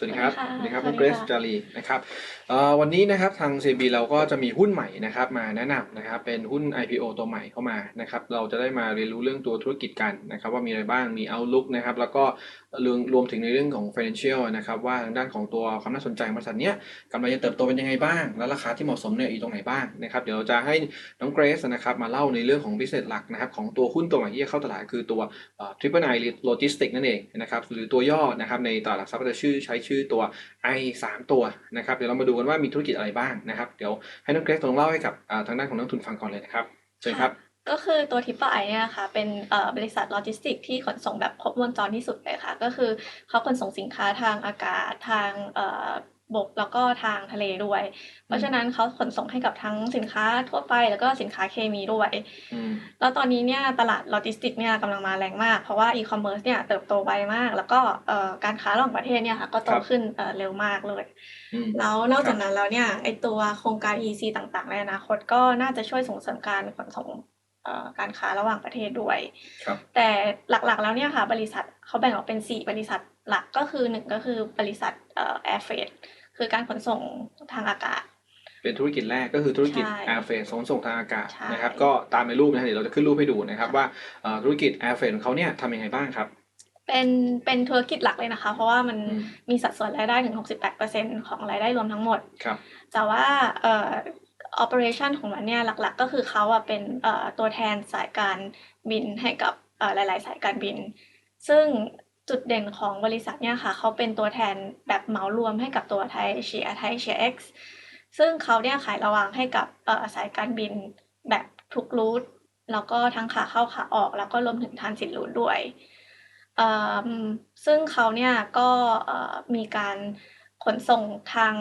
สวัสดีครับสวัสดีค่ะสวัสดีครับสวัน้องสดีเกรซค่ะจารีนะครับเอ่อวันนี้นะครับทาง CB เราก็จะมีหุ้นใหม่นะครับมาแนะนำนะครับเป็นหุ้น IPO ตัวใหม่เข้ามานะครับเราจะได้มาเรียนรู้เรื่องตัวธุรกิจกันนะครับว่ามีอะไรบ้างมี outlook นะครับแล้วก็ รวมรวมถึงในเรื่องของ financial นะครับว่าทางด้านของตัวความน่าสนใจของบริษัทเนี้ยกำลังจะเติบโตเป็นยังไงบ้าง และราคาที่เหมาะสมเนี่ยอยู่ตรงไหนบ้างนะครับเดี๋ยวเราจะให้น้องเกรซนะครับมาเล่าในเรื่องของ business หลักนะครับของตัวหุ้นตัวใหม่ที่จะเข้าตลาดคือตัวทริปเปิลไอโลจิสติกนั่นเองนะครับหรือตัวย่อนะครับในตลาดหลักทรัพย์จะชื่อใช้ชื่อตัว I 3 ตัวนะครับเดี๋ยวเรามาดูกันว่ามีธุรกิจอะไรบ้างนะครับเดี๋ยวให้น้องเกรซลองเล่าให้กับทางด้านของนักทุนฟังก่อนเลยนะครับเชิญครับ ก็คือตัว Triple I เนี่ยนะคะเป็นเอ่อบริษัทโลจิสติกที่ขนส่งแบบครบวงจรที่สุดเลยค่ะ ก็คือเขาขนส่งสินค้าทางอากาศทางเอ่อบกแล้วก็ทางทะเลด้วย เพราะฉะนั้นเขาขนส่งให้กับทั้งสินค้าทั่วไปแล้วก็สินค้าเคมีด้วยอืมแล้วตอนนี้เนี่ยตลาดโลจิสติกเนี่ยกำลังมาแรงมาก เพราะว่าอีคอมเมิร์ซเนี่ยเติบโตไวมาก แล้วก็เอ่อการค้าระหว่างประเทศเนี่ยค่ะก็โตครับขึ้นเอ่อเร็วมากเลยอืมแล้วนอกครัจากบนั้นแล้วเนี่ยไอตัวโครงการ EC ต่างๆในอนาคตก็น่าจะช่วยส่งเสริมการขนส่งเอ่อ การค้าระหว่างประเทศด้วยครับแต่หลักๆแล้วเนี่ยค่ะ บริษัทเขาแบ่งออกเป็น 4 บริษัทหลักก็คือหนึ่งก็คือบริษัทเอ่อ Air Freight คือการขนส่งทางอากาศ เป็นธุรกิจแรกก็คือธุรกิจใช่ Air Freight ขนส่งทางอากาศใช่นะครับ ก็ตามในรูปนะฮะเดี๋ยวเราจะขึ้นรูปให้ดูนะครับค่ะว่าเอ่อธุรกิจ Air Freight ของเขาเนี่ยทำยังไงบ้างครับเป็นเป็นธุรกิจหลักเลยนะคะ เพราะว่ามันอืมมีสัดส่วนรายได้ถึง 68%ของรายได้รวมทั้งหมดครับแต่ว่าเอ่อ operation ของมันเนี่ยหลักๆ ก็คือเขาอะเป็นตัวแทนสายการบินให้กับหลาย ๆ สายการบิน ซึ่งจุดเด่นของบริษัทเนี่ยค่ะเขาเป็นตัวแทนแบบเหมารวมให้กับตัวไทยเชียไทยเชีย X ซึ่งเขาเนี่ยขายระวางให้กับสายการบินแบบทุกรูทแล้วก็ทั้งขาเข้าขาออกแล้วก็รวมถึงทานสิตรูทด้วยซึ่งเขาเนี่ยก็มีการขนส่งทาง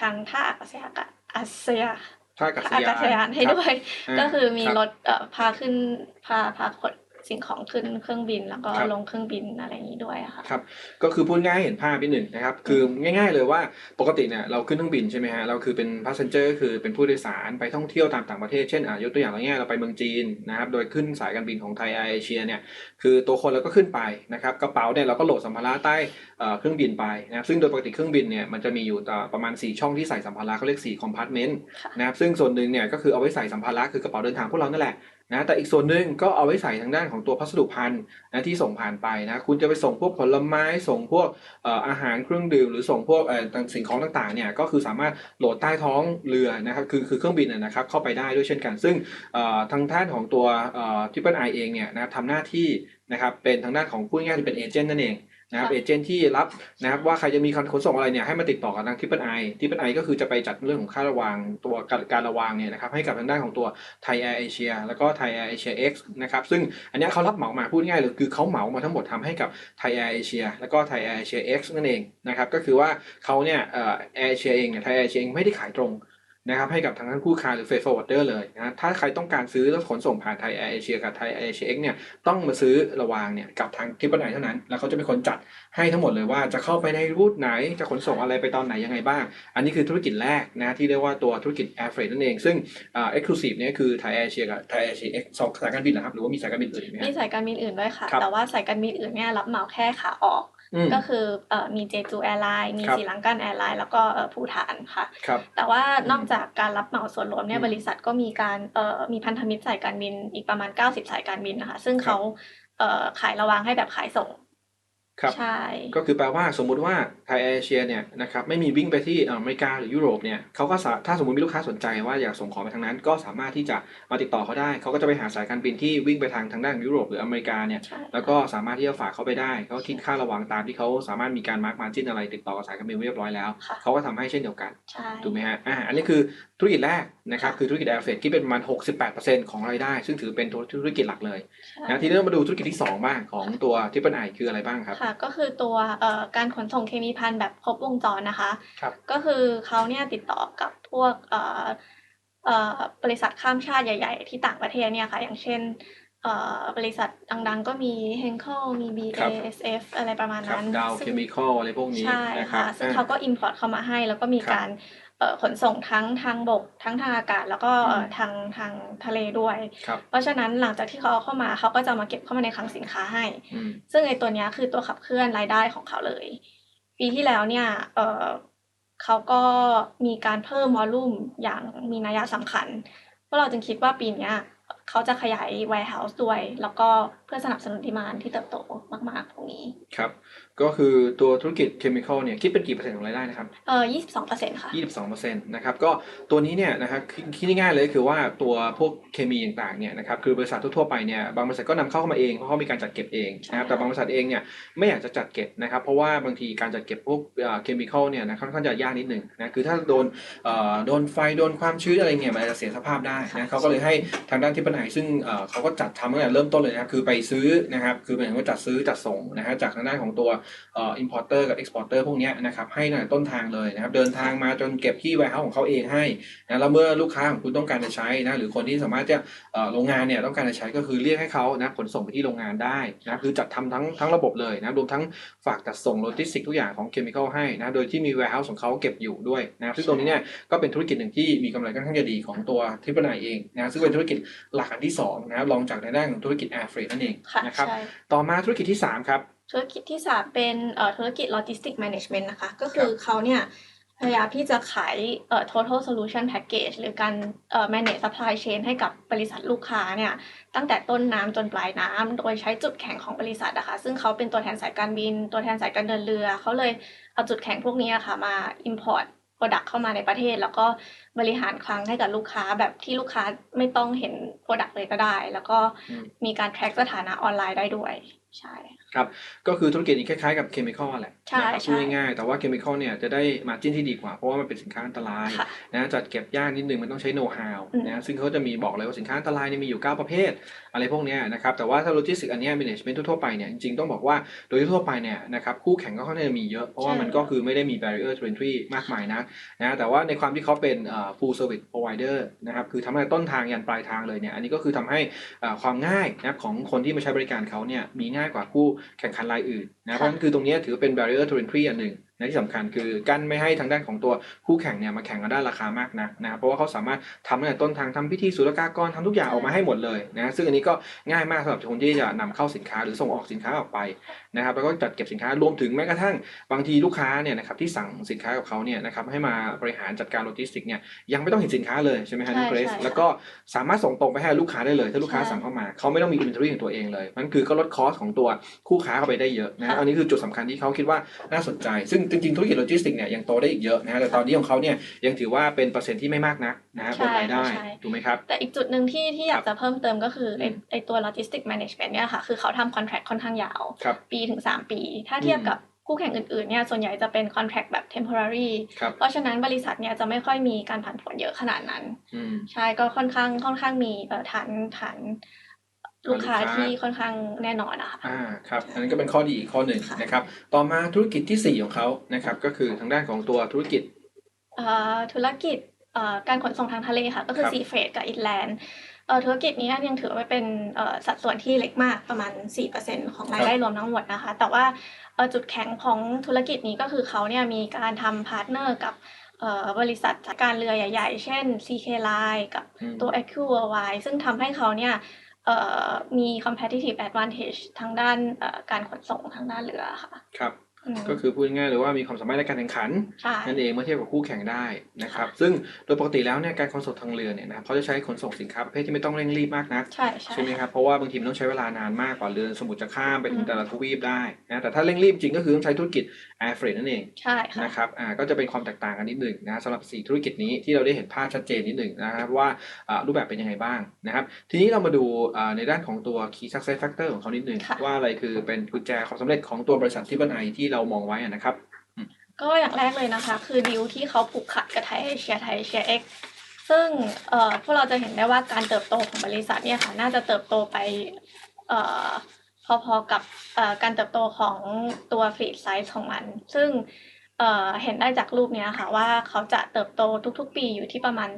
ทางท่าอากาศยานอาเซีย ท่าอากาศท่าอายากาศยานให้ครับด้วยอ่าก็คือมีครับรถเอ่อพาขึ้นพาพาขน สิ่งของขึ้นเครื่องบินแล้วก็ครับลงเครื่องบินอะไรอย่างนี้ด้วยอะค่ะครับก็คือพูดง่ายให้เห็นภาพนิดหนึ่งนะครับคือง่าย ๆ เลยว่าปกติเนี่ยเราขึ้นเครื่องบินใช่ไหมฮะเราคือเป็น passenger คือเป็นผู้โดยสารไปท่องเที่ยวตามต่างประเทศเช่นอะยกตัวอย่างเราง่ายๆเราไปเมืองจีนนะครับโดยขึ้นสายการบินของไทยแอร์เอเชียเนี่ยคือตัวคนเราก็ขึ้นไปนะครับกระเป๋าเนี่ยเราก็โหลดสัมภาระใต้เอ่อเครื่องบินไปนะครับซึ่งโดยปกติเครื่องบินเนี่ยมันจะมีอยู่ต่อประมาณ 4 ช่องที่ใส่สัมภาระเขาเรียก4 compartment ค่ะนะครับซึ่งส่วนหนึ่งเนี่ยก็คือเอาไว้ใส่สัมภาระคือกระเป๋าเดินทางพวกเรานั่นแหละ นะแต่อีกส่วนหนึ่งก็เอาไว้ใส่ทางด้านของตัวพัสดุภัณฑ์นะที่ส่งผ่านไปนะคุณจะไปส่งพวกผลไม้ส่งพวกออาหารเครื่องดื่ม หรือส่งพวกสิ่งของต่างๆเนี่ยก็คือสามารถโหลดใต้ท้องเรือนะครับคือคือเครื่องบินนะครับเข้าไปได้ด้วยเช่นกัน ซึ่งทางด้านของตัวทิปเปิลไอเองเนี่ยนะทำหน้าที่นะครับเป็นทางด้านของพูดง่ายๆเป็นเอเจนต์นั่นเอง นะครับค่ะเอเจนต์ที่รับนะครับว่าใครจะมีการขนส่งอะไรเนี่ยให้มาติดต่อกับทางทริปเปิลไอทริปเปิลไอก็คือจะไปจัดเรื่องของค่าระวางตัวการการระวางเนี่ยนะครับให้กับทางด้านของตัวไทยแอร์เอเชียแล้วก็ไทยแอร์เอเชียเอ็กซ์นะครับซึ่งอันเนี้ยเขารับเหมามาพูดง่ายๆเลยคือเขาเหมามาทั้งหมดทำให้กับไทยแอร์เอเชียแล้วก็ไทยแอร์เอเชียเอ็กซ์นั่นเองนะครับก็คือว่าเขาเนี่ยเอ่อแอร์เอเชียเองเนี่ยไทยแอร์เอเชียเองไม่ได้ขายตรง นะครับให้กับทางด้านคู่ค้าหรือเฟร t ฟอร์เดอร์เลยนะถ้าใครต้องการซื้อแล้วขนส่งผ่านไทยแอร์เอเชียกับไทยแอร์เอเชียเอ็กซ์เนี่ยต้องมาซื้อระวางเนี่ยกับทางทริปเปิลไอเท่านั้น แล้วเขาจะเป็นคนจัดให้ทั้งหมดเลยว่าจะเข้าไปในรูทไหนจะขนส่งอะไรไปตอนไหนยังไงบ้าง อันนี้คือธุรกิจแรกนะที่เรียกว่าตัวธุรกิจ Air Freight นั่นเอง ซึ่งอ่า exclusive เนี่ยคือไทยแอร์เชียกับไทยแอร์เชียสองสายการบินเหรอครับหรือว่ามีสายการบินอื่นอีกไหมมีฮะสายการบินอื่นด้วยค่ะครับแต่ว่าสายการบินอื่นเนี่ยรับเหมาแค่ขาออกอืมก็คือเอ่อมีเจจูแอร์ไลน์มีครับสีลังกันแอร์ไลน์แล้วก็เอ่อภูฐานค่ะครับแต่ว่านอกจากการรับเหมาส่วนรวมเนี่อืยมบริษัทก็มีการเอ่อมีพันธมิตรสายการบินอีกประมาณ 90 สายการบินนะคะ ซึ่งครับเขาเอ่อขายระวางให้แบบขายส่ง ครับใช่ ก็คือแปลว่าสมมุติว่าไทยแอร์เชียเนี่ยนะครับไม่มีวิ่งไปที่อเมริกาหรือยุโรปเนี่ยเขาก็สาถ้าสมมติมีลูกค้าสนใจว่าอยากส่งของไปทางนั้น ก็สามารถที่จะมาติดต่อเขาได้ เขาก็จะไปหาสายการบินที่วิ่งไปทางทางด้านยุโรปหรืออเมริกาเนี่ยใช่แล้วก็สามารถที่จะฝากเขาไปได้เขาคิดค่าระวางตามที่เขาสามารถมีการมาร์กมาจิ้นอะไร ติดต่อกับสายการบินไว้เรียบร้อยแล้วค่ะเขาก็ทำให้เช่นเดียวกันใช่ถูกไหมฮะอ่าอันนี้คือธุรกิจแรกนะครับค่ะคือธุรกิจแอร์เฟดที่เป็นประมาณ 68%ของรายได้ ซึ่งถือเป็นธุรกิจหลักเลยใช่นะทีนี้เรามาดูธุรกิจที่ 2 บ้างของตัวทิปเปิลไอคืออะไรบ้างครับค่ะก็คือตัวเอ่อการขนส่งเคมีภัณฑ์แบบครบวงจรนะคะครับก็คือเขาเนี่ยติดต่อกับพวกเอ่อเอ่อบริษัทข้ามชาติใหญ่ ๆ ที่ต่างประเทศเนี่ยค่ะ อย่างเช่นเอ่อบริษัทดังๆ ก็มี Henkel มีครับ BASF อะไรประมาณครับนั้นดาวซึ่เคงมีคอลอะไรพวกนี้ใช่นะครับค่ะซึ่งอ่าเขาก็ import เข้ามาให้ แล้วก็มีครับการเอ่อ ขนส่งทั้งทางบก ทั้งทางอากาศ แล้วก็เอ่ออืมทางทางทะเลด้วยครับเพราะฉะนั้นหลังจากที่เขาเอาเข้ามาเขาก็จะมาเก็บเข้ามาในคลังสินค้าให้อืมซึ่งไอ้ตัวเนี้ยคือตัวขับเคลื่อนรายได้ของเขาเลย ปีที่แล้วเนี่ยเอ่อเขาก็มีการเพิ่มวอลลุ่มอย่างมีนัยสำคัญพวกเราจึงคิดว่าปีเนี้ยเขาจะขยาย warehouse ด้วย แล้วก็เพื่อสนับสนุนดีมานที่เติบโตมากๆตรงนี้ ครับ ก็คือตัวธุรกิจเคมีคอลเนี่ยคิดเป็นกี่เปอร์เซ็นต์ของรายได้นะครับเอ่อ22%ค่ะ22%นะครับก็ตัวนี้เนี่ยนะครับคิดคิดง่ายๆเลยคือว่าตัวพวกเคมีต่างๆเนี่ยนะครับคือบริษัททั่วๆไปเนี่ยบางบริษัทก็นำเข้าเข้ามาเองเพราะเขามีการจัดเก็บเองนะครับใช่แต่บางบริษัทเองเนี่ยไม่อยากจะจัดเก็บนะครับเพราะว่าบางทีการจัดเก็บพวกเคมีคอลเนี่ยนะค่อนข้างจะยากนิดหนึ่งนะคือถ้าโดนเอ่อโดนไฟโดนความชื้นอะไรเงี้ยมันอาจจะเสียสภาพได้นะเขาก็เลยให้ทางด้านที่ปัญหาซึ่งเอ่อเขาก็จัดทำตั้งแต่เริ่มต้นเลยนะครับคือไปซื้อนะครับคือหมายถึงว่าจัดซื้อจัดส่งนะฮะจากทางด้านของตัวเอ่อ importer กับ exporter พวกเนี้ยนะครับให้ตั้งแต่ต้นทางเลยนะครับเดินทางมาจนเก็บที่ warehouse ของเขาเองให้นะแล้วเมื่อลูกค้าของคุณต้องการจะใช้นะหรือคนที่สามารถจะเอ่อโรงงานเนี่ยต้องการจะใช้ก็คือเรียกให้เขานะขนส่งไปที่โรงงานได้นะคือจัดทำทั้งทั้งระบบเลยนะรวมทั้งฝากจัดส่งโลจิสติกทุกอย่างของ chemical ให้นะโดยที่มี warehouse ของเขาเก็บอยู่ด้วยนะครับซึ่งตรงนี้เนี่ยก็เป็นธุรกิจหนึ่งที่มีกำไรค่อนข้างจะดีของตัวทริปเปิลไเองนะซึ่งเป็นธุรกิจหลักอันที่สองนะครับรองจากในด้านของธุรกิจ air freight นั่นเองค่ะนะครับใช่ต่อมาธุรกิจที่สามครับ ธุรกิจที่สามเป็นเอ่อธุรกิจ logistic management นะคะ ก็คือเขาเนี่ยพยายามที่จะขายเอ่อ total solution package หรือการเอ่อ manage supply chain ให้กับบริษัทลูกค้าเนี่ยตั้งแต่ต้นน้ำจนปลายน้ำโดยใช้จุดแข็งของบริษัทนะคะซึ่งเขาเป็นตัวแทนสายการบิน ตัวแทนสายการเดินเรือ เขาเลยเอาจุดแข็งพวกนี้อะค่ะมา import product เข้ามาในประเทศ แล้วก็บริหารคลังให้กับลูกค้าแบบที่ลูกค้าไม่ต้องเห็น product เลยก็ได้ แล้วก็อืมมีการ track สถานะออนไลน์ได้ด้วย ใช่ก็คือธุรกิจนี้คล้ายๆกับเคมีคอลแหละใช่นะครับใช่พูดง่ายๆแต่ว่าเคมีคอลเนี่ยจะได้มาจิ้นที่ดีกว่า เพราะว่ามันเป็นสินค้าอันตรายค่ะนะจัดเก็บยากนิดนึงมันต้องใช้โน้ตฮาวอืมนะซึ่งเขาจะมีบอกเลยว่าสินค้าอันตรายเนี่ยมีอยู่ 9 ประเภท อะไรพวกเนี้ยนะครับแต่ว่าถ้าโลจิสติกอันเนี้ย management ทั่วๆไปเนี่ยจริงๆต้องบอกว่าโดยทั่วๆไปเนี่ยนะครับคู่แข่งก็ค่อนข้างจะมีเยอะเพราะว่ามันก็คือไม่ได้มี barrier to entry มากมายนะนะแต่ว่าในความที่เขาเป็นเอ่อ full service provider นะครับคือทำให้ต้นทางยันปลายทางเลยเนี่ยอันนี้ก็คือทำให้อ่าความง่ายนะครับของคนที่มาใช้บริการเขาเนี่ยมีง่ายกว่าคู่แข่งขันรายอื่นนะเพราะฉะนั้นคือตรงเนี้ยถือเป็น barrier to entry อันหนึ่ง นะที่สำคัญคือกั้นไม่ให้ทางด้านของตัวคู่แข่งเนี่ยมาแข่งกันด้านราคามากนักนะครับเพราะว่าเขาสามารถทำตั้งแต่ต้นทางทำพิธีศุลกากรทำทุกอย่างออกมาให้หมดเลยนะซึ่งอันนี้ก็ง่ายมากสำหรับคนที่จะนำเข้าสินค้าหรือส่งออกสินค้าออกไปนะครับแล้วก็จัดเก็บสินค้ารวมถึงแม้กระทั่งบางทีลูกค้าเนี่ยนะครับที่สั่งสินค้ากับเขาเนี่ยนะครับให้มาบริหารจัดการโลจิสติกเนี่ยยังไม่ต้องเห็นสินค้าเลยใช่ไหมฮะน้องใช่เกรซใช่แล้วก็สามารถส่งตรงไปให้ลูกค้าได้เลย ถ้าลูกค้าใช่สั่งเข้ามาเขาไม่ต้องมีอินเวนทอรี่ของตัวเองเลยมันคือก็ลดคอสของตัวคู่ค้าเข้าไปได้เยอะนะค่ะอันนี้คือจุดสำคัญที่เขาคิดว่าน่าสนใจ ซึ่งจริงๆธุรกิจโลจิสติกเนี่ยยังโตได้อีกเยอะนะฮะแต่ตอนนี้ของเขาเนี่ยยังถือว่าเป็นเปอร์เซ็นต์ที่ไม่มากนักนะฮะบนรายได้ใช่ใช่ถูกไหมครับ แต่อีกจุดหนึ่งที่ที่อยากจะเพิ่มเติมก็คือไออืมไอตัว logistic management เนี่ยค่ะคือเขาทำ contract ค่อนข้างยาวครับปีถึง 3 ปี ถ้าเทียบกับคู่แข่งอื่นๆ เนี่ย ส่วนใหญ่จะเป็น contract แบบ temporary ครับเพราะฉะนั้นบริษัทเนี่ยจะไม่ค่อยมีการผันผวนเยอะขนาดนั้นอืมใช่ ก็ค่อนข้างค่อนข้างมีเอ่อฐานฐาน ลูกค้าลูกค้าที่ค่อนข้างแน่นอนนะคะอ่าครับอันนั้นก็เป็นข้อดีอีกข้อหนึ่งค่ะนะครับ ต่อมาธุรกิจที่สี่ของเขานะครับ ก็คือทางด้านของตัวธุรกิจเอ่อธุรกิจเอ่อการขนส่งทางทะเลค่ะ ก็คือครับซีเฟดกับอินแลนด์เอ่อธุรกิจนี้ยังถือว่าเป็นเอ่อสัดส่วนที่เล็กมากประมาณ 4%ของรายได้รวมทั้งหมดนะคะ แต่ว่าเอ่อจุดแข็งของธุรกิจนี้ก็คือเขาเนี่ยมีการทำพาร์ทเนอร์กับเอ่อบริษัทจัดการเรือใหญ่ ๆ เช่น CK Line กับอืมตัว a q u a w i ซึ่งทำให้เขาเนี่ยเอ่อ มี competitive advantage ทางด้านการขนส่งทางด้านเรือค่ะ ครับ ก็คือพูดง่ายๆเลยว่ามีความสามารถในการแข่งขันใช่นั่นเองเมื่อเทียบกับคู่แข่งได้นะครับ ซึ่งโดยปกติแล้วเนี่ยการขนส่งทางเรือเนี่ยนะครับเขาจะใช้ขนส่งสินค้าประเภทที่ไม่ต้องเร่งรีบมากนักใช่ใช่ใช่ไหมครับเพราะว่าบางทีมันต้องใช้เวลานานมากกว่าเรือสมุทรจะข้ามไปถึอืงมแต่ละทวีปได้นะแต่ถ้าเร่งรีบจริงก็คือต้องใช้ธุรกิจ air freight นั่นเองใช่ค่ะนะครับอ่าก็จะเป็นความแตกต่างกันนิดหนึ่งนะสำหรับ4ธุรกิจนี้ที่เราได้เห็นภาพชัดเจนนิดหนึ่งนะครับว่าอ่ารูปแบบเป็นยังไงบ้างนะครับทีนี้เรามาดูอ่าในด้านของตัว key success factor ของเขานิดหนึ่งค่ะว่าอะไรคือเป็นกุญแจความสำเร็จของตัวบริษัทที่บันไอที่เรามองไว้อะนะครับก็อย่างแรกเลยนะคะ คือดีลที่เขาผูกขาดกับไทยเอเชียไทยเอเชียเอ็กซึ่งเอ่อพวกเราจะเห็นได้ว่าการเติบโตของบริษัทเนี่ยค่ะน่าจะเติบโตไปเอ่อพอๆกับเอ่อการเติบโตของตัวฟรีไซส์ของมัน ซึ่งเอ่อเห็นได้จากรูปเนี้ยค่ะว่าเขาจะเติบโตทุกๆ ปีอยู่ที่ประมาณ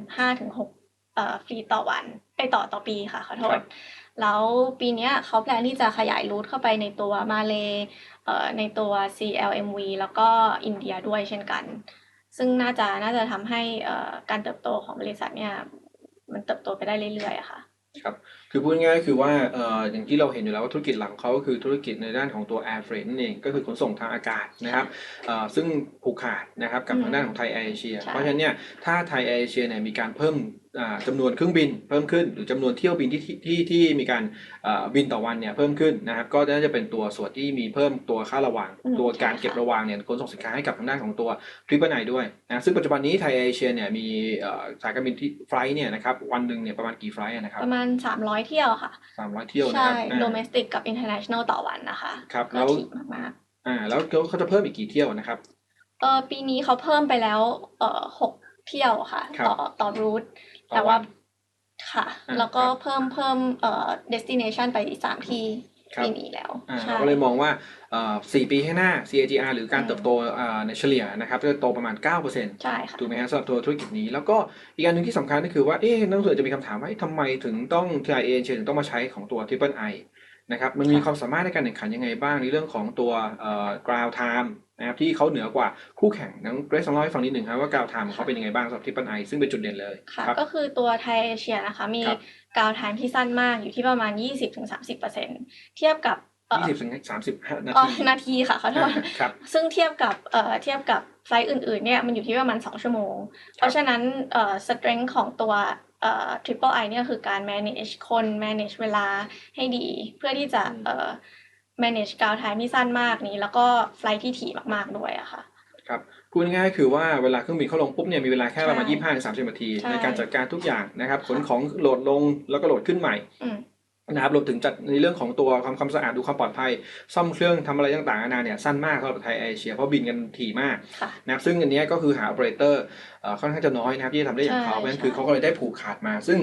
5-6เอ่อฟรีต่อวันไปต่อต่อปีค่ะขอโทครัษบ แล้วปีนี้เขาแพลนที่จะขยายรูทเข้าไปในตัวมาเลเในตัว CLMV แล้วก็อินเดียด้วยเช่นกัน ซึ่งน่าจะน่าจะทำให้การเติบโตของบริษัทเนี่ยมันเติบโตไปได้เรื่อยๆค่ะครับ คือพูดง่ายๆคือว่าออย่างที่เราเห็นอยู่แล้วว่าธุรกิจหลังเขาก็คือธุรกิจในด้านของตัว Air Freight นั่นเองก็คือขนส่งทางอากาศนะครับซึ่งผูกขาดนะครับกับทางด้านของไทยแอร์เอเชีย เพราะฉะนั้นเนี่ยถ้าไทยแอร์เอเชียเนี่ยมีการเพิ่ม จำนวนเครื่องบินเพิ่มขึ้น หรือจำนวนเที่ยวบินที่ที่ที่ที่มีการเอ่อบินต่อวันเนี่ยเพิ่มขึ้นนะครับ ก็น่าจะเป็นตัวส่วนที่มีเพิ่มตัวค่าระวางอืมตัวการใช่ค่ะเก็บระวางเนี่ยขนส่งสินค้าให้กับทางด้านของตัวทริปเปิลไนด้วยนะซึ่งปัจจุบันนี้ไทยแอร์เอเชียเนี่ยมีเอ่อสายการบินที่ไฟล์เนี่ยนะครับวันหนึ่งเนี่ยประมาณกี่ไฟล์นะครับประมาณ 300 เที่ยวค่ะสามร้อยเที่ยวนะใช่ครับอ่า domestic กับ international ต่อวันนะคะครับก็แล้วถี่มากอ่าแล้วเขาเขาจะเพิ่มอีกกี่เที่ยวนะครับๆเออปีนี้เขาเพิ่มไปแล้วเอ่อหกเที่ยวค่ะครับต่อต่อรูทต่อ แต่ว่าวันค่ะอ่าแล้วก็ครับเพิ่มเพิ่มเอ่อ destination ไปสามที่ครับปีนี้แล้วอ่าใช่เราก็เลยมองว่าเอ่อสี่ปีข้างหน้า CAGR หรือการอืมเติบโตอ่าในเฉลี่ยนะครับจะโตประมาณ 9%ใช่ค่ะถูกไหมฮะสำหรับตัวธุรกิจนี้ แล้วก็อีกอันหนึ่งที่สำคัญก็คือว่า เอ๊ะนักลงทุนอาจจะมีคำถามว่าเอ๊ะทำไมถึงต้อง TIA เชถึงต้องมาใช้ของตัว Triple I นะครับ มันมีค่ะความสามารถในการแข่งขันยังไงบ้างในเรื่องของตัวเอ่อ ground time นะครับที่เขาเหนือกว่าคู่แข่งน้องเกรซลองเล่าให้ฟังนิดหนึ่งครับว่า ground time ของเขาเป็นยังไงบ้างสำหรับ Triple I ซึ่งเป็นจุดเด่นเลยค่ะครับก็คือตัวไทยเอเชียนะคะ มีครับกาวไทม์ที่สั้นมากอยู่ที่ประมาณ 20-30%เทียบกับเอ่อยี่สิบถึงสามสิบห้านาอ๋อทีนาทีค่ะขอโทษครับซึ่งเทียบกับเอ่อเทียบกับไฟล์อื่นๆเนี่ยมันอยู่ที่ประมาณ2ชั่วโมง เพราะฉะนั้นเอ่อ strength ของตัวเอ่อ triple I เนี่ยคือการ manage คน manage เวลาให้ดี เพื่อที่จะอืมเอ่อ manage กาวไทม์ที่สั้นมากนี้ แล้วก็ไฟล์ที่ถี่มาก ๆ ด้วยอะค่ะครับพูดง่ายๆคือว่าเวลาเครื่องบินเข้าลงปุ๊บเนี่ยมีเวลาแค่ประมาณใช่ยี่ห้าถึงสามสิบนาทีใช่ในการจัดการทุกอย่างนะครับขนค่ะของโหลดลงแล้วก็โหลดขึ้นใหม่อืมนะครับรวมถึงจัดในเรื่องของตัวความความสะอาดดูความปลอดภัย ซ่อมเครื่องทำอะไรต่างๆนานาเนี่ยสั้นมากสำหรับไทยเอเชียเพราะบินกันถี่มากค่ะนะครับซึ่งอันเนี้ยก็คือหา o อเปอเรเตอร์ค่อนข้างจะน้อยนะครับที่จะทำได้อย่างเขาใช่เพราะฉะนั้นใช่คือเขาก็เลยได้ผูกขาดมา ซึ่ง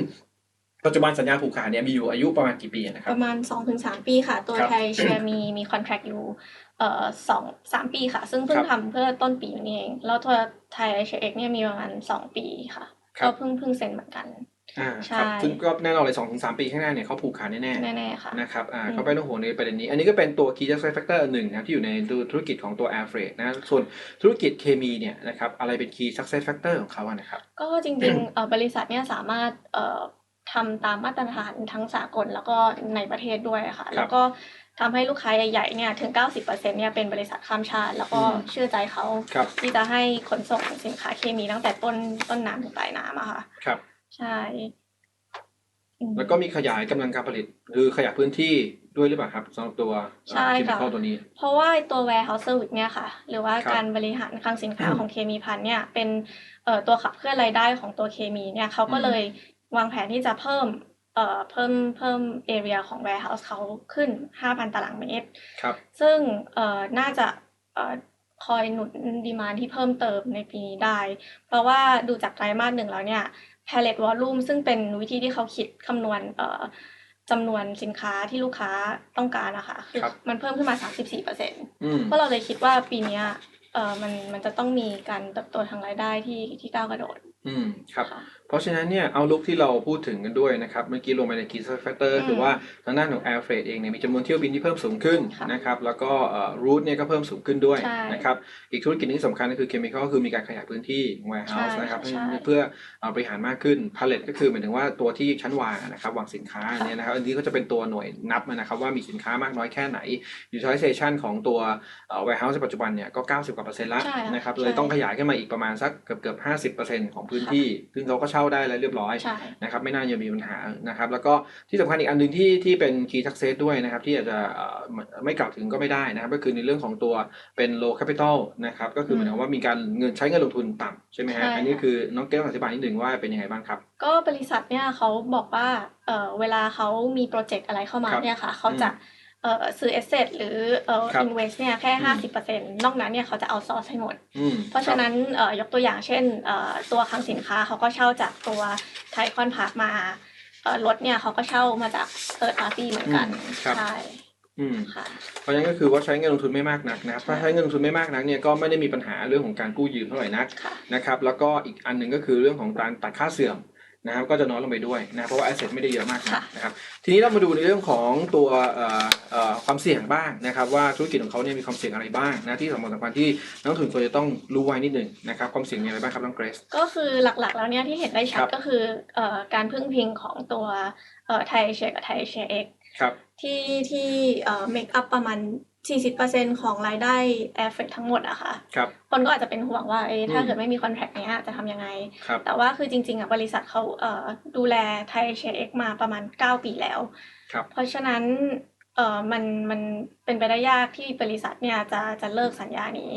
ปัจจุบันสัญญาผูกขาดเนี่ยมีอยู่อายุประมาณกี่ปีนะครัปบระมาณ 2-3 ปีค่ะ ตัวครับไทยเชียมีมี contract อยู่เอ่อสองสามปีค่ะ ซึ่งเพิ่คงรับทำเพื่อต้นปีนี้เอง แล้วตัวไทยเชียเอกเนี่ยมีประมาณ 2 ปีค่ะครัก็บเพิ่งเพิ่งเซ็นเหมือนกันอ่าใช่ครับซึ่งก็แน่นอนเลยสองถึงสามปีข้างหน้าเนี่ยเขาผูกขาดแน่ๆแน่ๆค่ะนะครับอ่าอืมก็ไม่ต้องห่วงในประเด็นนี้ อันนี้ก็เป็นตัว key success factor หนึ่งนะครับที่อยู่ในตัวธุรกิจของตัว air freight นะส่วนธุรกิจเคมีเนี่ยนะครับอะไรเป็น key success factor ของเขาอะนะครับ ก็จริงๆเอ่อบริษัทเนี่ยสามารถเอ่อ ทำตามมาตรฐานทั้งสากลแล้วก็ในประเทศด้วยค่ะ แล้วก็ทำให้ลูกค้าใหญ่ๆเนี่ยถึง 90%เนี่ยเป็นบริษัทข้ามชาติ แล้วก็อืมเชื่อใจเขาครับที่จะให้ขนส่งสินค้าเคมีตั้งแต่ต้นต้นน้ำถึงปลายน้ำอะค่ะครับ ใช่อืมแล้วก็มีขยายกำลังการผลิต คือขยายพื้นที่ด้วยหรือเปล่าครับสำหรับตัวใช่ค่ะเข้าตัวนี้ เพราะว่าตัว warehouse service เนี่ยค่ะ หรือว่าครับการบริหารคลังสินค้าอืมของเคมีพันเนี่ยเป็นเอ่อตัวขับเคลื่อนรายได้ของตัวเคมีเนี่ยเขาก็อืมเลย วางแผนที่จะเพิ่มเอ่อเพิ่มเพิ่ม area ของ warehouse เขาขึ้น 5,000 ตารางเมตร ครับ ซึ่งเอ่อน่าจะเอ่อคอยหนุนดีมานที่เพิ่มเติมในปีนี้ได้ เพราะว่าดูจากไตรมาสหนึ่งแล้วเนี่ย pallet volume ซึ่งเป็นวิธีที่เขาคิดคำนวณเอ่อจำนวนสินค้าที่ลูกค้าต้องการนะคะคือครับมันเพิ่มขึ้นมา 34%เอืม พราะเราเลยคิดว่าปีเนี้ยเอ่อมันมันจะต้องมีการเติบโตทางรายได้ที่ที่ก้าวกระโดดอืมครับ ค่ะเพราะฉะนั้นเนี่ยเอาลุกที่เราพูดถึงกันด้วยนะครับเมื่อกี้ลงไปใน key success factor อืมคือว่าทางด้านของ air freight เองเนี่ยมีจำนวนเที่ยวบินที่เพิ่มสูงขึ้นค่ะนะครับแล้วก็เอ่อ route เนี่ยก็เพิ่มสูงขึ้นด้วยใช่นะครับอีกธุรกิจหนึงที่สำคัญก็คือ chemical ก็คือมีการขยายพื้นที่ warehouse ใช่นะครับใช่เพื่อเอ่อบริหารมากขึ้น pallet ก็คือหมายถึงว่าตัวที่ชั้นวางนะครับวางสินค้าค่ะเนี่ยนะครับอันนี้ก็จะเป็นตัวหน่วยนับนะครับว่ามีสินค้ามากน้อยแค่ไหน utilization ของตัวเอ่อ warehouse ในปัจจุบันเนี่ยก็ 90กว่าเปอร์เซ็นต์ละใช่ค่ะนะครับใช่เลยต้องขยายขึ้นมาอีกประมาณสักเกือบเกือบ50%ของพื้นที่ซึ่งเขาก็เช่าได้แล้วเรียบร้อยใช่ นะครับไม่น่าจะมีปัญหานะครับ แล้วก็ที่สำคัญอีกอันหนึ่งที่ที่เป็น key success ด้วยนะครับ ที่อาจจะเอ่อไม่ไม่กล่าวถึงก็ไม่ได้นะครับ ก็คือในเรื่องของตัวเป็น low capital นะครับ ก็คือหมายถึงว่ามีการเงินใช้เงินลงทุนต่ำใช่ไหมฮะใช่อันนี้คือน้องเก้ต้องอธิบายนิดหนึ่งว่าเป็นยังไงบ้างครับ ก็บริษัทเนี่ยเขาบอกว่าเอ่อเวลาเขามีโปรเจกต์อะไรเข้ามาครับเนี่ยค่ะเขาจะเอ่อ ซื้อเอสเซทหรือเอ่อครับอินเวสเนี่ยแค่อืมห้าสิบเปอร์เซ็นต์นอกนั้นเนี่ยเขาจะเอาซอร์สให้หมดอืมเพราะฉะนั้นเอ่อยกตัวอย่างเช่นเอ่อตัวคลังสินค้าเขาก็เช่าจากตัวไทคอนพาร์คมาเอ่อรถเนี่ยเขาก็เช่ามาจากเ h ิร์ดปาร์ตี้เหมือนกันอืมครับใช่อืมค่ะเพราะฉะนั้นก็คือว่าใช้เงินลงทุนไม่มากนักนะครับถ้าใช้เงินลงทุนไม่มากนักเนี่ยก็ไม่ได้มีปัญหาเรื่องของการกู้ยืมเท่าไหร่นักค่ะนะครับ แล้วก็อีกอันหนึ่งก็คือเรื่องของการตัดค่าเสื่อม นะครับก็จะน้อยลงไปด้วยนะเพราะว่า asset ไม่ได้เยอะมากนักค่ะนะครับทีนี้เรามาดูในเรื่องของตัวเอ่อเอ่อความเสี่ยงบ้างนะครับว่าธุรกิจของเขาเนี่ยมีความเสี่ยงอะไรบ้างนะที่สำคัญสำคัญที่นักลงทุนควรจะต้องรู้ไว้นิดหนึ่งนะครับความเสี่ยงมีอะไรบ้างครับน้องเกรซก็คือหลักๆแล้วเนี่ยที่เห็นได้ชัคดรับก็คือเอ่อการพึ่งพิงของตัวเอ่อไทยเอเชียกับไทยเอเชียเอ็กครับที่ที่เอ่อเมคอัพประมาณ 40%ของรายได้แอร์เฟรทั้งหมดอะค่ะครับคนก็อาจจะเป็นห่วงว่าเอ๊ะถ้าอืมเกิดไม่มีคอนแทคเนี้ยจะทำยังไงครับแต่ว่าคือจริง ๆอะบริษัทเขาเอ่อดูแลไทยเชเอ็กมาประมาณ 9 ปีแล้วครับเพราะฉะนั้นเอ่อมันมันเป็นไปได้ยากที่บริษัทเนี่ยจะจะเลิกสัญญานี้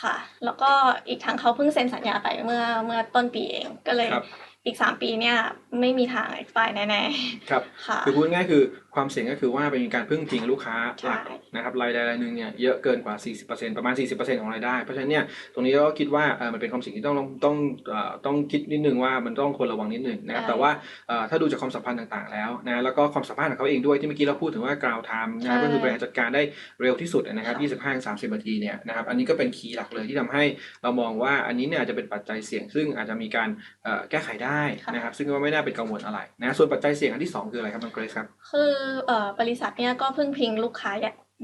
ค่ะ แล้วก็อีกทั้งเขาเพิ่งเซ็นสัญญาไปเมื่อเมื่อต้นปีเองก็เลยครับอีก 3 ปีเนี่ยไม่มีทาง expire แน่ครับๆค่ะคือพูดง่ายๆคือความเสี่ยงก็คือว่าเป็นการพึ่งพิงลูกค้าหลักใช่นะครับรายได้รายหนึ่งเนี่ยเยอะเกินกว่า 40%ประมาณ 40%ของรายได้ เพราะฉะนั้นเนี่ยตรงนี้ก็คิดว่าเออมันเป็นความเสี่ยงที่ต้องต้องต้องเอ่อต้องคิดนิดนึงว่ามันต้องควรระวังนิดนึงนะครับใช่แต่ว่าเอ่อถ้าดูจากความสัมพันธ์ต่างๆ แล้วนะแล้วก็ความสามารถของเขาเองด้วยที่เมื่อกี้เราพูดถึงว่ากราวไทม์นะครับใช่ก็คือบริหารจัดการได้เร็วที่สุดนะครับค่ะ25-30นาทีเนี่ยนะครับอันนี้ก็เป็นคีย์หลักเลยที่ทำให้เรามองว่าอันนี้เนี่ยอาจจะเป็นปัจจัยเสี่ยง ซึ่งอาจจะมีการเอ่อแก้ไขได้ค่ะนะครับซึ่งก็ไม่น่าเป็นกังวลอะไรนะส่วนปัจจัยเสี่ยงอันที่สองคืออะไรครับน้องเกรซครับคือเอ่อบริษัทเนี่ยก็พึ่งพิงลูกค้า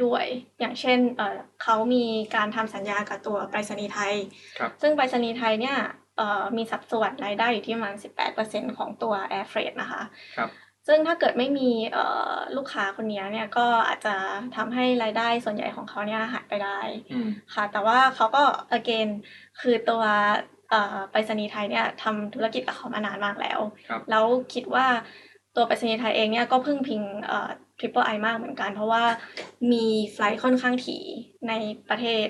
ด้วย อย่างเช่นเอ่อเขามีการทำสัญญากับตัวไปรษณีย์ไทยครับซึ่งไปรษณีย์ไทยเนี่ยเอ่อมีสัดส่วนรายได้อยู่ที่ประมาณ 18%ของตัว Air Freight นะคะครับซึ่งถ้าเกิดไม่มีเอ่อลูกค้าคนนี้เนี่ยก็อาจจะทำให้รายได้ส่วนใหญ่ของเขาเนี่ยหายไปได้อืมค่ะ แต่ว่าเขาก็ again คือตัวเอ่อไปรษณีย์ไทยเนี่ยทำธุรกิจกับเขามานานมากแล้วครับแล้วคิดว่า ตัวไปรษณีย์ไทยเองเนี่ยก็พึ่งพิงเอ่อ Triple I มากเหมือนกัน เพราะว่ามีไฟลท์ค่อนข้างถี่ในประเทศ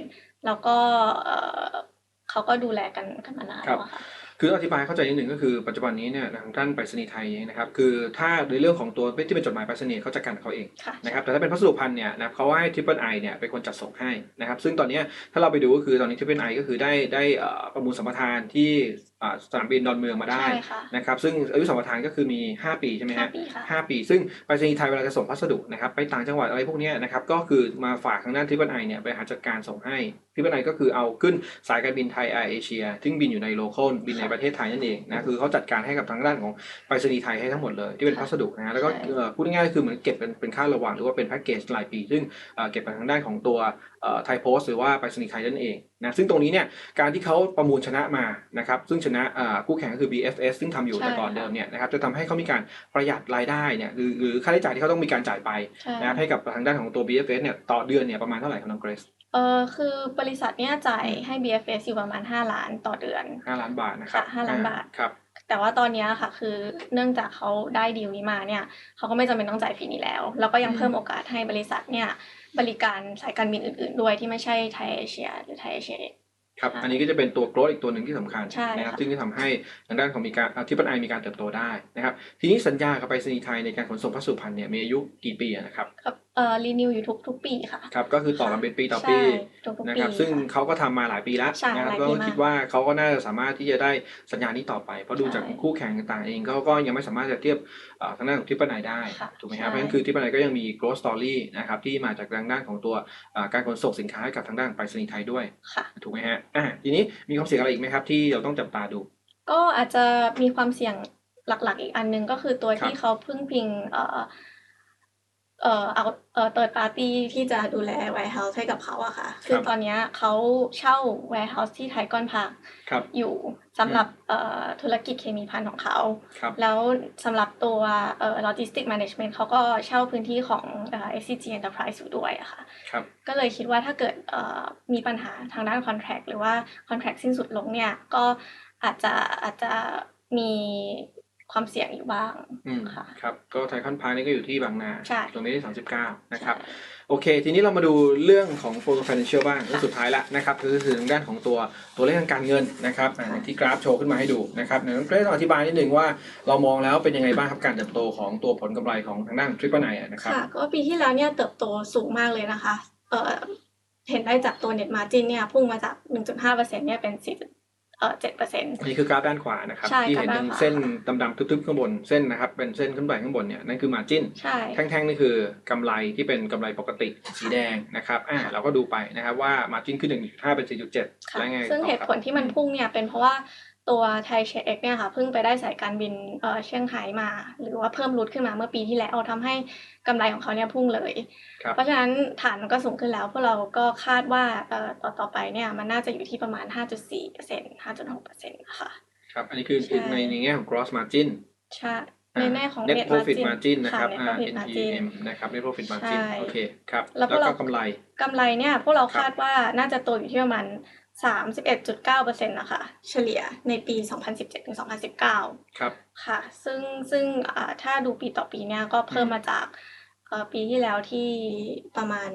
แล้วก็เอ่อเขาก็ดูแลกันกันมานานแล้วอะค่ะคืออธิบายเข้าใจนิดหนึ่งก็คือปัจจุบันนี้เนี่ยทางด้านไปรษณีย์ไทยเองนะครับคือถ้าในเรื่องของตัวที่เป็นจดหมายไปรษณีย์เขาจัดการของเขาเองค่ะนะครับแต่ถ้าเป็นพัสดุพันธุ์เนี่ยนะครับเขาให้ Triple I เนี่ยเป็นคนจัดส่งให้นะครับซึ่งตอนเนี้ยถ้าเราไปดูก็คือตอนนี้ Triple I ก็คือได้ได้เอ่อประมูลสัมปทานที่อ่าสนามบินดอนเมืองมาได้ใช่ค่ะนะครับซึ่งอายุสัมปทานก็คือมี 5 ปีใช่ไหมห้าฮะปีค่ะห้าปี ซึ่งไปรษณีย์ไทยเวลาจะส่งพัสดุนะครับไปต่างจังหวัดอะไรพวกเนี้ยนะครับก็คือมาฝากทางด้าน Triple I เนี่ยไปหาจัดการส่งให้ Triple I ก็คือเอาขึ้นสายการบินไทยแอร์เอเชียซึ่งบินอยู่ในโลคอลบินในประเทศไทยนั่นเองนะคือเขาจัดการให้กับทางด้านของไปรษณีย์ไทยให้ทั้งหมดเลยที่เป็นพัสดุนะฮะแล้วก็ใช่เอ่อพูดง่ายๆก็คือเหมือนเก็บเป็นเป็นค่าระหว่างหรือว่าเป็นแพ็กเกจรายปี ซึ่งเอ่อเก็บไปทางด้านของตัว ไทยโพสต์หรือว่าไปรษณีย์ไทยนั่นเองนะซึ่งตรงนี้เนี่ยการที่เขาประมูลชนะมานะครับซึ่งชนะอ่าคู่แข่งก็คือ BFS ซึ่งทำอยู่ใช่แต่ก่อนค่ะเดิมเนี่ยนะครับจะทำให้เขามีการประหยัดรายได้เนี่ยหรือหรือค่าใช้จ่ายที่เขาต้องมีการจ่ายไปใช่นะครับให้กับทางด้านของตัว BFS เนี่ยต่อเดือนเนี่ยประมาณเท่าไหร่ครับน้องเกรซเออคือบริษัทเนี่ยจ่ายให้ BFS อยู่ประมาณ 5 ล้านต่อเดือนห้าล้านบาทนะครับค่ะห้าล้านบาทอ่ครับแต่ว่าตอนเนี้ยค่ะคือเนื่องจากเขาได้ดีลนี้มาเนี่ยเขาก็ไม่จำเป็นต้องจ่ายฟรีนี้แล้ว แล้วก็ยังอืมเพิ่มโอกาสให้บริษัทเนี่ย บริการสายการบินอื่น ๆ ด้วยที่ไม่ใช่ไทยเอเชียหรือไทยเอเชียครับค่ะอันนี้ก็จะเป็นตัวโกรธอีกตัวหนึ่งที่สำคัญใช่นะครับค่ะซึ่งจะทำให้ทางด้านของมีการที่ปันไอมีการเติบโตได้นะครับ ทีนี้สัญญากับไปรษณีย์ไทยในการขนส่งพัสดุพันธุ์เนี่ยมีอายุกี่ปีอะนะครับกับ เอ่อรีนิวอยู่ทุกทุกปีค่ะ ครับก็คือต่อกันเป็นปีต่อปีใช่ทุกๆนะครับปีซึ่งค่ะเขาก็ทำมาหลายปีแล้วใช่นะครับหลายก็ปีมากคิดว่าเขาก็น่าจะสามารถที่จะได้สัญญานี้ต่อไป เพราะดูใช่จากคู่แข่งต่างๆเองเขาก็ยังไม่สามารถจะเทียบเอ่อทางด้านของทิปเปิลไนได้ค่ะถูกไหมครับใช่เพราะฉะนั้นคือทิปเปิลไนก็ยังมี growth story นะครับที่มาจากทางด้านของตัวเอ่อการขนส่งสินค้าให้กับทางด้านไปรษณีย์ไทยด้วยค่ะถูกไหมฮะอะทีนี้มีความเสี่ยงอะไรอีกไหมครับที่เราต้องจับตาดู ก็อาจจะมีความเสี่ยงหลักๆ อีกอันหนึงก็คือตัวครับที่เขาพึ่งพิงเอ่อ เอ่อเอาเอ่อ third party ที่จะดูแล warehouse ให้กับเขาอะค่ะ คือตอนเนี้ยเขาเช่า warehouse ที่ไทยก้อนพักครับอยู่สำหรับเอ่อธุรกิจเคมีภัณฑ์ของเขาครับแล้วสำหรับตัวเอ่อ logistic management เขาก็เช่าพื้นที่ของเอ่อ SCG Enterprise อยู่ด้วยอะค่ะครับก็เลยคิดว่าถ้าเกิดเอ่อมีปัญหาทางด้าน contract หรือว่า contract สิ้นสุดลงเนี่ยก็อาจจะอาจจะมี ความเสี่ยงอยู่บ้างอืมค่ะครับก็ไทคอนพาร์คนี่ก็อยู่ที่บางนาใช่ตรงนี้ที่39นะครับโอเค ทีนี้เรามาดูเรื่องของ Photo Financial บ้างเรื่องสุดท้ายละนะครับก็คือทางด้านของตัวตัวเลขทางการเงินนะครับอ่าที่กราฟโชว์ขึ้นมาให้ดูนะครับเดี๋ยวน้องเกรซลองอธิบายนิดนึงว่าเรามองแล้วเป็นยังไงบ้างครับการเติบโตของตัวผลกำไรของทางด้าน Triple Nine อะนะครับค่ะก็ปีที่แล้วเนี่ยเติบโตสูงมากเลยนะคะเอ่อเห็นได้จากตัว net margin เนี่ยพุ่งมาจาก 1.5%เนี่ยเป็น 4. เอ่อ7%อันนี้คือกราฟด้านขวานะครับใช่ที่เห็นกราฟเป็นด้านขวาเส้นดำๆทึบๆข้างบนเส้นนะครับ เป็นเส้นขึ้นไปข้างบนเนี่ยนั่นคือ margin ใช่แท่งๆนี่คือกำไรที่เป็นกำไรปกติสีแดงนะครับอ่าเราก็ดูไปนะครับว่า margin ขึ้น1.5เป็น4.7ค่ะแล้วไงซึ่งต่อเหตุครับผลที่มันพุ่งเนี่ยเป็นเพราะว่า ตัวไทยเชเอ็กเนี่ยค่ะเพิ่งไปได้สายการบินเอ่อเชียงไฮ้มา หรือว่าเพิ่มรูทขึ้นมาเมื่อปีที่แล้วทำให้กำไรของเขาเนี่ยพุ่งเลยครับเพราะฉะนั้นฐานมันก็สูงขึ้นแล้วพวกเราก็คาดว่าเอ่อต่อต่อไปเนี่ยมันน่าจะอยู่ที่ประมาณ 5.4% 5.6%ค่ะครับอันนี้คือใช่ในในแง่ของ gross margin ใช่ในแง่ของ net net profit margin margin นะครับค่ะอ่า net profit margin NPM นะครับ net profit margin ใช่โอเคครับแล้วพวกเรากำไรกำไรเนี่ยพวกเราครับคาดว่าน่าจะโตอยู่ที่ประมาณ 31.9%นะคะ เฉลี่ยในปี 2017ถึง2019 ครับ ค่ะ ซึ่งซึ่งอ่าถ้าดูปีต่อปีเนี่ยก็เพิ่มมาจากเอ่อปีที่แล้วที่ประมาณ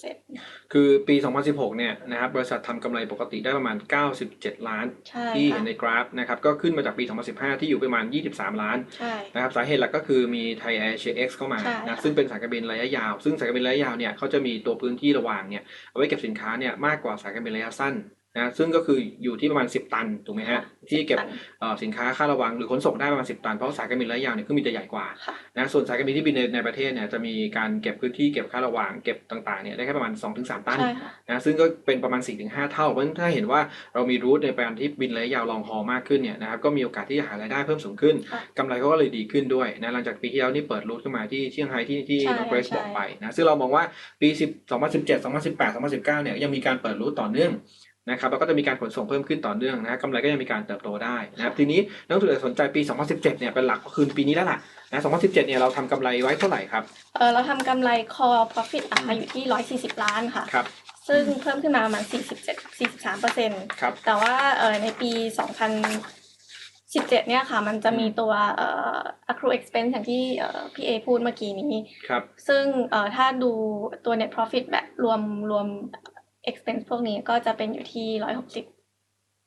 เอ่อ40%คือปี 2016 เนี่ยนะครับบริษัททำกำไรปกติได้ประมาณ 97 ล้าน ใช่ที่ค่ะเห็นในกราฟนะครับก็ขึ้นมาจากปี 2015 ที่อยู่ประมาณ 23 ล้านใช่ นะครับสาเหตุหลักก็คือมีไทยแอร์เชียเอ็กซ์เข้ามาใช่นะค่ะซึ่งเป็นสายการบินระยะยาว ซึ่งสายการบินระยะยาวเนี่ยเขาจะมีตัวพื้นที่ระหว่างเนี่ยเอาไว้เก็บสินค้าเนี่ยมากกว่าสายการบินระยะสั้น นะซึ่งก็คืออยู่ที่ประมาณ 10 ตันถูกไหมฮะที่เก็บตันเอ่อสินค้าค่าระวังหรือขนส่งได้ประมาณ 10 ตันเพราะสายการบินระยะยาวเนี่ยเครื่องบินจะใหญ่กว่าค่ะนะส่วนสายการบินที่บินในในประเทศเนี่ยจะมีการเก็บพื้นที่เก็บค่าระวางเก็บต่างๆเนี่ยได้แค่ประมาณ 2-3 ตันใช่ค่ะนะซึ่งก็เป็นประมาณ 4-5 เท่าเพราะฉะนั้นถ้าเห็นว่าเรามีรูทในการที่บินระยะยาวลองฮอลมากขึ้นเนี่ยนะครับก็มีโอกาสที่จะหารายได้เพิ่มสูงขึ้นค่ะกำไรก็เลยดีขึ้นด้วยนะหลังจากปีที่แล้วนี่เปิดรูทขึ้นมาที่เชียงไฮ้ที่ที่ใช่น้องเกรซใช่บอกไปนะซึ่งเรามองว่าปี10 2017 2018 2019เนี่ยยังมีการเปิดรูทต่อเนื่อง นะครับแล้วก็จะมีการขนส่งเพิ่มขึ้นต่อเนื่องนะกำไรก็ยังมีการเติบโตได้นะครับทีนี้นักลงทุนอาจจะสนใจปี 2017 เนี่ยเป็นหลักก็คือปีนี้แล้วล่ะนะ 2017 เนี่ยเราทำกำไรไว้เท่าไหร่ครับ เออเราทำกำไร core profit นะคะอยู่ที่ 140 ล้านค่ะ ครับ ซึ่งเพิ่มขึ้นมาประมาณ47 43เปอร์เซ็นต์ครับ แต่ว่าเออในปี 2017 เนี่ยค่ะ มันจะมีตัวเอ่อ accrue expense อย่างที่เอ่อพี่เอพูดเมื่อกี้นี้ ครับ ซึ่งเอ่อถ้าดูตัว net profit แบบรวมรวม expense พวกนี้ก็จะเป็นอยู่ที่ 160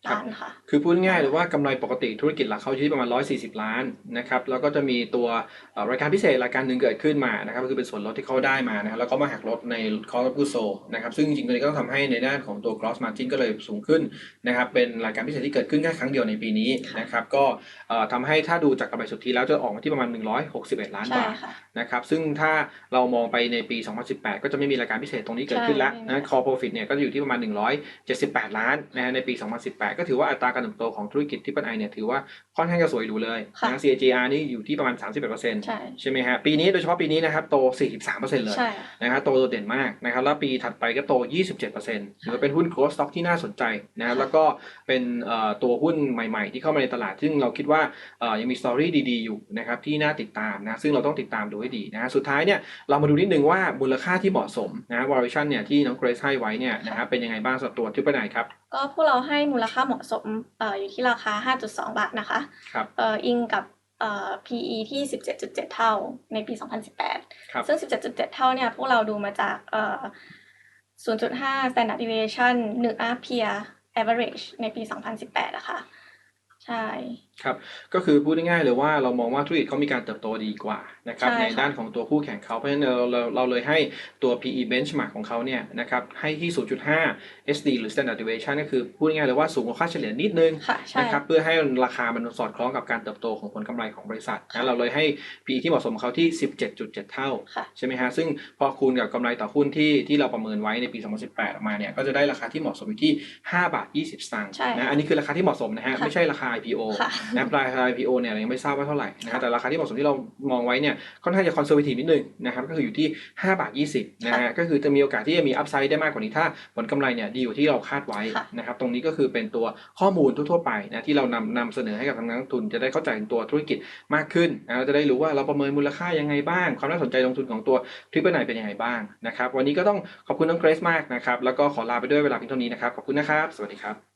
ล้านค่ะ คือพูดง่ายๆเลยว่ากำไรปกติธุรกิจหลักเขาอยู่ที่ประมาณ 140 ล้านนะครับ แล้วก็จะมีตัวเอ่อรายการพิเศษรายการหนึ่งเกิดขึ้นมานะครับก็คือเป็นส่วนลดที่เขาได้มานะครับแล้วก็มาหักลดใน cost of goods sold นะครับ ซึ่งจริงๆตัวนี้ก็ต้องทำให้ในด้านของตัว gross margin ก็เลยสูงขึ้นนะครับ เป็นรายการพิเศษที่เกิดขึ้นแค่ครั้งเดียวในปีนี้ค่ะนะครับ ก็เอ่อทำให้ถ้าดูจากกำไรสุทธิแล้วจะออกมาที่ประมาณ 161 ล้านใช่บาทค่ะนะครับ ซึ่งถ้าเรามองไปในปี 2018 ก็จะไม่มีรายการพิเศษตรงนี้เกิดขึ้นแล้วใช่นะ core profit เนี่ยก็จะอยู่ที่ประมาณ 178 ล้านนะฮะในปี 2018ก็ถือว่าอัตราการเติบโตของธุรกิจที่เป็นไอเนี่ยถือว่าค่อนข้างจะสวยหรูเลยค่ะนะ CAGR นี่อยู่ที่ประมาณ 31%ใช่ใช่ไหมฮะปีนี้โดยเฉพาะปีนี้นะครับโต 43%เลยใช่นะฮะโตโดดเด่นมากนะครับแล้วปีถัดไปก็โต 27%ถือว่าเป็นหุ้น growth stock ที่น่าสนใจนะครับค่ะแล้วก็เป็นเอ่อตัวหุ้นใหม่ ๆ ที่เข้ามาในตลาด ซึ่งเราคิดว่าเอ่อยังมีสตอรี่ดีๆอยู่นะครับที่น่าติดตามนะซึ่งเราต้องติดตามดูให้ดีนะฮะสุดท้ายเนี่ยเรามาดูนิดนึงว่ามูลค่าที่เหมาะสมนะ valuation เนี่ยที่น้องเกรซให้ไว้เนี่ยนะครับเป็นยังไงบ้างสำหรับตัวทิปเปิลไนครับก็พวกเราให้มูลค่าเหมาะสมเอ่ออยู่ที่ราคา 5.2 บาทนะคะครับเอ่ออิงกับเอ่อ PE ที่ 17.7 เท่าในปี 2018ครับซึ่ง 17.7 เท่าเนี่ยพวกเราดูมาจากเอ่อ0.5 standard deviation 1 peer average ในปี 2018อะค่ะใช่ ครับก็คือพูดง่ายๆเลยว่าเรามองว่าธุรกิจเขามีการเติบโตดีกว่านะครับใช่ในค่ะ ด้านของตัวคู่แข่งเขาเพราะฉะนั้นเราเราเราเลยให้ตัว PE benchmark ของเขาเนี่ยนะครับให้ที่ 0.5 SD หรือ standard deviation ก็คือพูดง่ายๆเลยว่าสูงกว่าค่าเฉลี่ยนิดนึงค่ะใช่ นะครับเพื่อให้ราคามันสอดคล้องกับการเติบโตของผลกำไรของบริษัทค่ะนะเราเลยให้ PE ที่เหมาะสมของเขาที่ 17.7 เท่าค่ะ ใช่ไหมฮะซึ่งพอคูณกับกำไรต่อหุ้นที่ที่เราประเมินไว้ในปี 2018 ออกมาเนี่ยก็จะได้ราคาที่เหมาะสมอยู่ที่5บาท20สตางค์ใช่นะอันนี้คือราคาที่เหมาะสมนะฮะค่ะ ไม่ใช่ราคา IPO ค่ะนะปลายราคา IPO เนี่ยเรายังไม่ทราบว่าเท่าไหร่นะฮะแต่ราคาที่เหมาะสมที่เรามองไว้เนี่ยค่อนข้างจะคอนเซอร์วทีฟนิดนึงนะครับก็คืออยู่ที่5บาท20นะฮะก็คือจะมีโอกาสที่จะมีอัพไซด์ได้มากกว่านี้ถ้าผลกำไรเนี่ยดีกว่าที่เราคาดไว้ค่ะนะครับตรงนี้ก็คือเป็นตัวข้อมูลทั่วๆไปนะที่เรานำนำเสนอให้กับทางนักลงทุนจะได้เข้าใจตัวธุรกิจมากขึ้นนะเราจะได้รู้ว่าเราประเมินมูลค่ายังไงบ้าง ความน่าสนใจลงทุนของตัวทริปเปิลไนเป็นยังไงบ้างนะครับวันนี้ก็ต้องขอบคุณน้องเกรซมากนะครับแล้วก็ขอลาไปด้วยเวลาเพียงเท่านี้นะครับขอบคุณนะครับ สวัสดีครับ